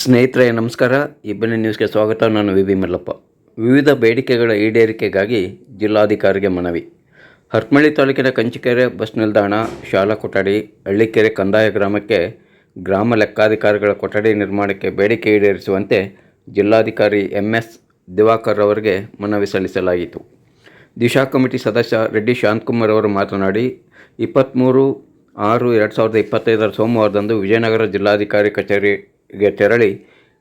ಸ್ನೇಹಿತರೆ, ನಮಸ್ಕಾರ. ಇಬ್ಬನಿ ನ್ಯೂಸ್ಗೆ ಸ್ವಾಗತ. ನಾನು ವಿ ಬಿ ಮಲ್ಲಪ್ಪ. ವಿವಿಧ ಬೇಡಿಕೆಗಳ ಈಡೇರಿಕೆಗಾಗಿ ಜಿಲ್ಲಾಧಿಕಾರಿಗೆ ಮನವಿ. ಹರ್ಮಳ್ಳಿ ತಾಲೂಕಿನ ಕಂಚಿಕೆರೆ ಬಸ್ ನಿಲ್ದಾಣ, ಶಾಲಾ ಕೊಠಡಿ, ಹಳ್ಳಿಕೆರೆ ಕಂದಾಯ ಗ್ರಾಮಕ್ಕೆ ಗ್ರಾಮ ಲೆಕ್ಕಾಧಿಕಾರಿಗಳ ಕೊಠಡಿ ನಿರ್ಮಾಣಕ್ಕೆ ಬೇಡಿಕೆ ಈಡೇರಿಸುವಂತೆ ಜಿಲ್ಲಾಧಿಕಾರಿ ಎಂ ಎಸ್ ದಿವಾಕರ್ ಅವರಿಗೆ ಮನವಿ ಸಲ್ಲಿಸಲಾಯಿತು. ದಿಶಾ ಕಮಿಟಿ ಸದಸ್ಯ ರೆಡ್ಡಿ ಶಾಂತಕುಮಾರ್ ಅವರು ಮಾತನಾಡಿ ಇಪ್ಪತ್ತ್ಮೂರು ಆರು ಎರಡು ಸಾವಿರದ ಇಪ್ಪತ್ತೈದರ ಸೋಮವಾರದಂದು ವಿಜಯನಗರ ಜಿಲ್ಲಾಧಿಕಾರಿ ಕಚೇರಿಗೆ ತೆರಳಿ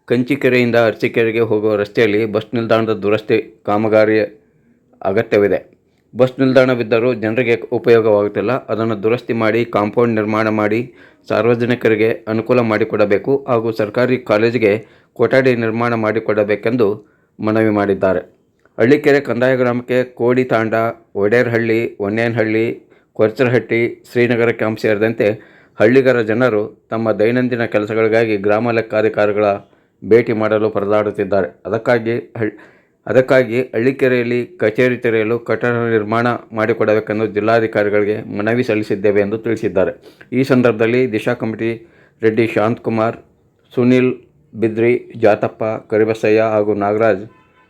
ಕಂಚಿಕೆರೆಯಿಂದ ಅರಸೀಕೆರೆಗೆ ಹೋಗುವ ರಸ್ತೆಯಲ್ಲಿ ಬಸ್ ನಿಲ್ದಾಣದ ದುರಸ್ತಿ ಕಾಮಗಾರಿ ಅಗತ್ಯವಿದೆ. ಬಸ್ ನಿಲ್ದಾಣವಿದ್ದರೂ ಜನರಿಗೆ ಉಪಯೋಗವಾಗುತ್ತಿಲ್ಲ. ಅದನ್ನು ದುರಸ್ತಿ ಮಾಡಿ ಕಾಂಪೌಂಡ್ ನಿರ್ಮಾಣ ಮಾಡಿ ಸಾರ್ವಜನಿಕರಿಗೆ ಅನುಕೂಲ ಮಾಡಿಕೊಡಬೇಕು ಹಾಗೂ ಸರ್ಕಾರಿ ಕಾಲೇಜಿಗೆ ಕೊಠಡಿ ನಿರ್ಮಾಣ ಮಾಡಿಕೊಡಬೇಕೆಂದು ಮನವಿ ಮಾಡಿದ್ದಾರೆ. ಹಳ್ಳಿಕೆರೆ ಕಂದಾಯ ಗ್ರಾಮಕ್ಕೆ ಕೋಡಿ ತಾಂಡ ಒಡೇರಹಳ್ಳಿ ಒನ್ನೇನಹಳ್ಳಿ ಕೊರ್ಚರಹಟ್ಟಿ ಶ್ರೀನಗರ ಕ್ಯಾಂಪ್ ಸೇರಿದಂತೆ ಹಳ್ಳಿಗರ ಜನರು ತಮ್ಮ ದೈನಂದಿನ ಕೆಲಸಗಳಿಗಾಗಿ ಗ್ರಾಮ ಲೆಕ್ಕಾಧಿಕಾರಿಗಳ ಭೇಟಿ ಮಾಡಲು ಪರದಾಡುತ್ತಿದ್ದಾರೆ. ಅದಕ್ಕಾಗಿ ಹಳ್, ಅದಕ್ಕಾಗಿ ಹಳ್ಳಿಕೆರೆಯಲ್ಲಿ ಕಚೇರಿ ತೆರೆಯಲು ಕಟ್ಟಡ ನಿರ್ಮಾಣ ಮಾಡಿಕೊಡಬೇಕೆಂದು ಜಿಲ್ಲಾಧಿಕಾರಿಗಳಿಗೆ ಮನವಿ ಸಲ್ಲಿಸಿದ್ದೇವೆ ಎಂದು ತಿಳಿಸಿದ್ದಾರೆ. ಈ ಸಂದರ್ಭದಲ್ಲಿ ದಿಶಾ ಕಮಿಟಿ ರೆಡ್ಡಿ ಶಾಂತಕುಮಾರ್ ಸುನಿಲ್ ಬಿದ್ರಿ, ಜಾತಪ್ಪ ಕರಿಬಸಯ್ಯ ಹಾಗೂ ನಾಗರಾಜ್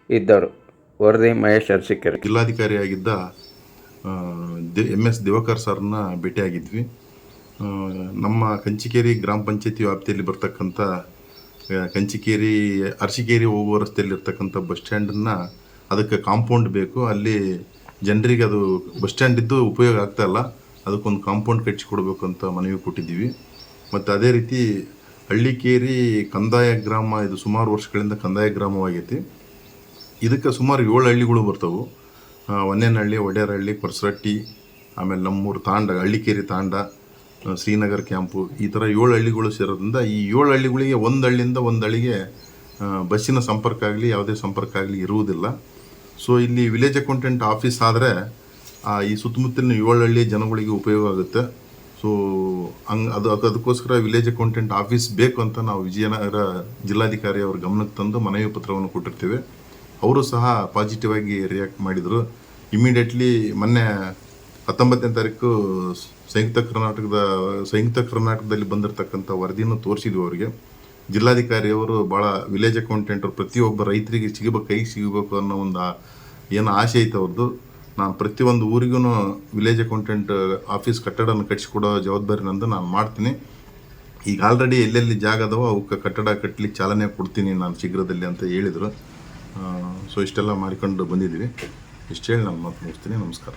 ಇದ್ದರು. ವರದಿ ಮಹೇಶ್ ಅರಸಿಕೆರೆ. ಜಿಲ್ಲಾಧಿಕಾರಿಯಾಗಿದ್ದ ಎಂ ಎಸ್ ದಿವಾಕರ್ ಸರ್ನ ಭೇಟಿಯಾಗಿದ್ವಿ. ನಮ್ಮ ಕಂಚಿಕೇರಿ ಗ್ರಾಮ ಪಂಚಾಯತಿ ವ್ಯಾಪ್ತಿಯಲ್ಲಿ ಬರ್ತಕ್ಕಂಥ ಕಂಚಿಕೇರಿ, ಅರಸಿಕೇರಿ ಹೋಗುವ ರಸ್ತೆಯಲ್ಲಿರ್ತಕ್ಕಂಥ ಬಸ್ ಸ್ಟ್ಯಾಂಡನ್ನು ಅದಕ್ಕೆ ಕಾಂಪೌಂಡ್ ಬೇಕು. ಅಲ್ಲಿ ಜನರಿಗೆ ಅದು ಬಸ್ ಸ್ಟ್ಯಾಂಡ್ ಇದ್ದು ಉಪಯೋಗ ಆಗ್ತಾ ಇಲ್ಲ. ಅದಕ್ಕೊಂದು ಕಾಂಪೌಂಡ್ ಕಟ್ಟಿಸಿ ಕೊಡಬೇಕು ಅಂತ ಮನವಿ ಕೊಟ್ಟಿದ್ದೀವಿ. ಮತ್ತು ಅದೇ ರೀತಿ ಹಳ್ಳಿಕೇರಿ ಕಂದಾಯ ಗ್ರಾಮ, ಇದು ಸುಮಾರು ವರ್ಷಗಳಿಂದ ಕಂದಾಯ ಗ್ರಾಮವಾಗೈತಿ. ಇದಕ್ಕೆ ಸುಮಾರು ಏಳು ಹಳ್ಳಿಗಳು ಬರ್ತವೆ. ಒನ್ನೇನಹಳ್ಳಿ ಒಡೆಯರಹಳ್ಳಿ ಕೊರ್ಸರಟ್ಟಿ ಆಮೇಲೆ ನಮ್ಮೂರು ತಾಂಡ, ಹಳ್ಳಿಕೇರಿ ತಾಂಡ. ಶ್ರೀನಗರ್ ಕ್ಯಾಂಪು ಈ ಥರ ಏಳು ಹಳ್ಳಿಗಳು ಸೇರೋದ್ರಿಂದ ಈ ಏಳು ಹಳ್ಳಿಗಳಿಗೆ ಒಂದು ಹಳ್ಳಿಯಿಂದ ಒಂದು ಹಳ್ಳಿಗೆ ಬಸ್ಸಿನ ಸಂಪರ್ಕ ಆಗಲಿ, ಯಾವುದೇ ಸಂಪರ್ಕ ಆಗಲಿ ಇರುವುದಿಲ್ಲ. ಸೊ ಇಲ್ಲಿ ವಿಲೇಜ್ ಅಕೌಂಟೆಂಟ್ ಆಫೀಸ್ ಆದರೆ ಈ ಸುತ್ತಮುತ್ತಲಿನ ಏಳು ಹಳ್ಳಿ ಜನಗಳಿಗೆ ಉಪಯೋಗ ಆಗುತ್ತೆ. ಸೊ ಹಂಗೆ, ಅದು ಅದು, ಅದಕ್ಕೋಸ್ಕರ ವಿಲೇಜ್ ಅಕೌಂಟೆಂಟ್ ಆಫೀಸ್ ಬೇಕು ಅಂತ ನಾವು ವಿಜಯನಗರ ಜಿಲ್ಲಾಧಿಕಾರಿ ಅವ್ರ ಗಮನಕ್ಕೆ ತಂದು ಮನವಿ ಪತ್ರವನ್ನು ಕೊಟ್ಟಿರ್ತೀವಿ. ಅವರು ಸಹ ಪಾಸಿಟಿವ್ ಆಗಿ ರಿಯಾಕ್ಟ್ ಮಾಡಿದರು. ಇಮಿಡಿಯೇಟ್ಲಿ ಮೊನ್ನೆ ಹತ್ತೊಂಬತ್ತನೇ ತಾರೀಕು ಸಂಯುಕ್ತ ಕರ್ನಾಟಕದ, ಸಂಯುಕ್ತ ಕರ್ನಾಟಕದಲ್ಲಿ ಬಂದಿರತಕ್ಕಂಥ ವರದಿಯನ್ನು ತೋರಿಸಿದ್ವಿ ಅವರಿಗೆ. ಜಿಲ್ಲಾಧಿಕಾರಿಯವರು ಭಾಳ ವಿಲೇಜ್ ಅಕೌಂಟೆಂಟ್ ಪ್ರತಿಯೊಬ್ಬ ರೈತರಿಗೆ ಸಿಗಬೇಕು ಕೈ ಸಿಗಬೇಕು ಅನ್ನೋ ಒಂದು ಏನು ಆಸೆ ಐತೆ ಅವ್ರದ್ದು ನಾನು ಪ್ರತಿಯೊಂದು ಊರಿಗೂ ವಿಲೇಜ್ ಅಕೌಂಟೆಂಟ್ ಆಫೀಸ್ ಕಟ್ಟಡನ ಕಟ್ಟಿಸಿಕೊಡೋ ಜವಾಬ್ದಾರಿ ನಂದು, ನಾನು ಮಾಡ್ತೀನಿ. ಈಗ ಆಲ್ರೆಡಿ ಎಲ್ಲೆಲ್ಲಿ ಜಾಗ ಅದಾವೋ ಅವಕ್ಕೆ ಕಟ್ಟಡ ಕಟ್ಟಲಿಕ್ಕೆ ಚಾಲನೆ ಕೊಡ್ತೀನಿ ನಾನು ಶೀಘ್ರದಲ್ಲಿ ಅಂತ ಹೇಳಿದರು. ಸೊ ಇಷ್ಟೆಲ್ಲ ಮಾಡಿಕೊಂಡು ಬಂದಿದ್ದೀವಿ. ಇಷ್ಟು ಹೇಳಿ ನಾನು ಮಾತು ಮುಗಿಸ್ತೀನಿ. ನಮಸ್ಕಾರ.